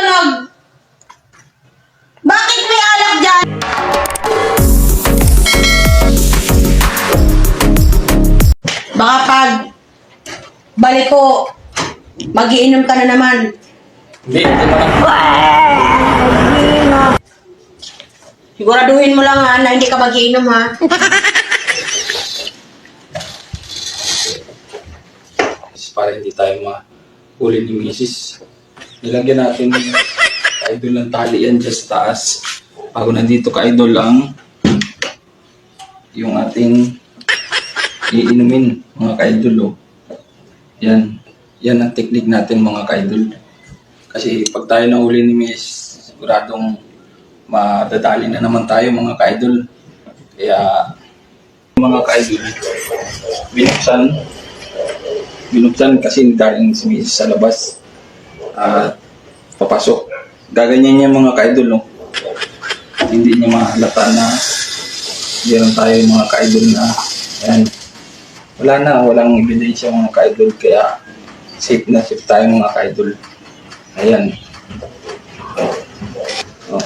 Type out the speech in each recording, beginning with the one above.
nag... Bakit may alak dyan? Baka pag balik ko, magiinom ka na naman. Hindi, hindi. Siguraduhin mo lang ha, na hindi ka magiinom ha. Para hindi tayo mahuli ni Mrs. Nilagyan natin ng ka-idol ng tali yan sa taas. Bago nandito ka-idol ang yung ating iinumin mga ka-idol. Oh. Yan. Yan ang technique natin mga ka-idol. Kasi pag tayo nahuli ni Miss, siguradong madadali na naman tayo mga ka-idol. Kaya mga ka-idol, binuksan binuksan kasi galing si Mrs. sa labas at papasok. Gaganyan niya mga ka-idol, no? Hindi niya mahalata na meron tayo mga ka-idol na ayan. Wala na, walang ebidensya mga ka-idol kaya safe na safe tayo mga ka-idol. Ayan. Oh.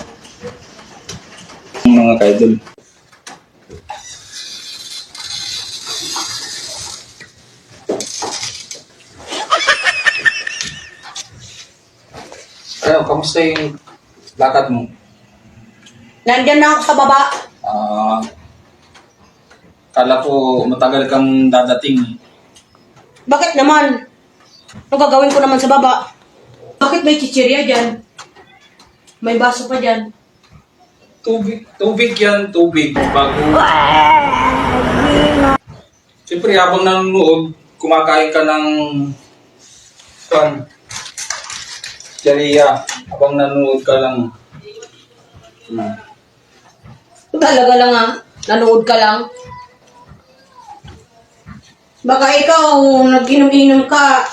Mga ka-idol. Ano, kamusta yung lakad mo? Nandyan na ako sa baba. Ah, kala ko matagal kang dadating. Bakit naman? Ano gagawin ko naman sa baba? Bakit may chichirya dyan? May baso pa dyan. Tubig, tubig yan, tubig. Bago... Siyempre, habang nanonood, kumakain ka ng... Kan? Charia. Habang nanonood ka lang. Hmm. Talaga lang ha. Nanood ka lang. Baka ikaw, nag-inom-inom ka.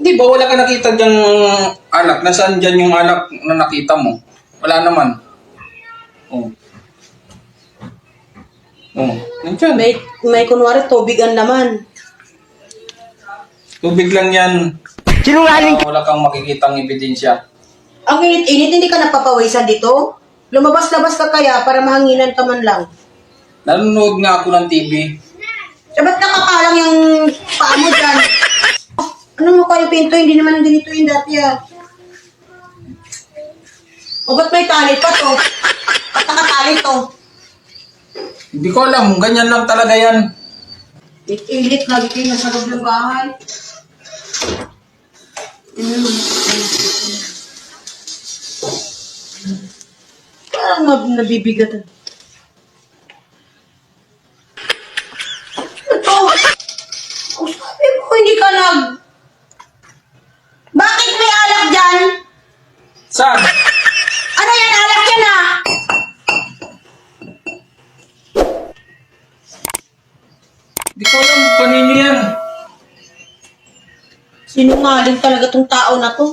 Di ba wala ka nakita diyang alak? Nasaan dyan yung alak na nakita mo? Wala naman. Oh. Oh, nandiyan. May, may kunwari tubigan naman. Tubig lang yan. Sinungaling Ah, wala kang makikitang ebidensya. Ang init-init, hindi ka napapawisan dito? Lumabas-labas ka kaya para mahanginan ka man lang. Nanonood nga ako ng TV. Eh, ba't nakakalang yung paa mo dyan? Ano mo kayo pinto? Hindi naman ganito yung dati ah. O ba't may tali pa to? Ba't nakatali to? Hindi ko alam, ganyan lang talaga yan. Init, lagi kayo nasa loob ng bahay. Parang mab- nabibigatan. Ito! Kung sabi mo, hindi ka nag... Bakit may alak dyan? Saan? Ano yan? Alak yan ah! Hindi ko alam, kanino yan. Sinungaling talaga tong tao na to.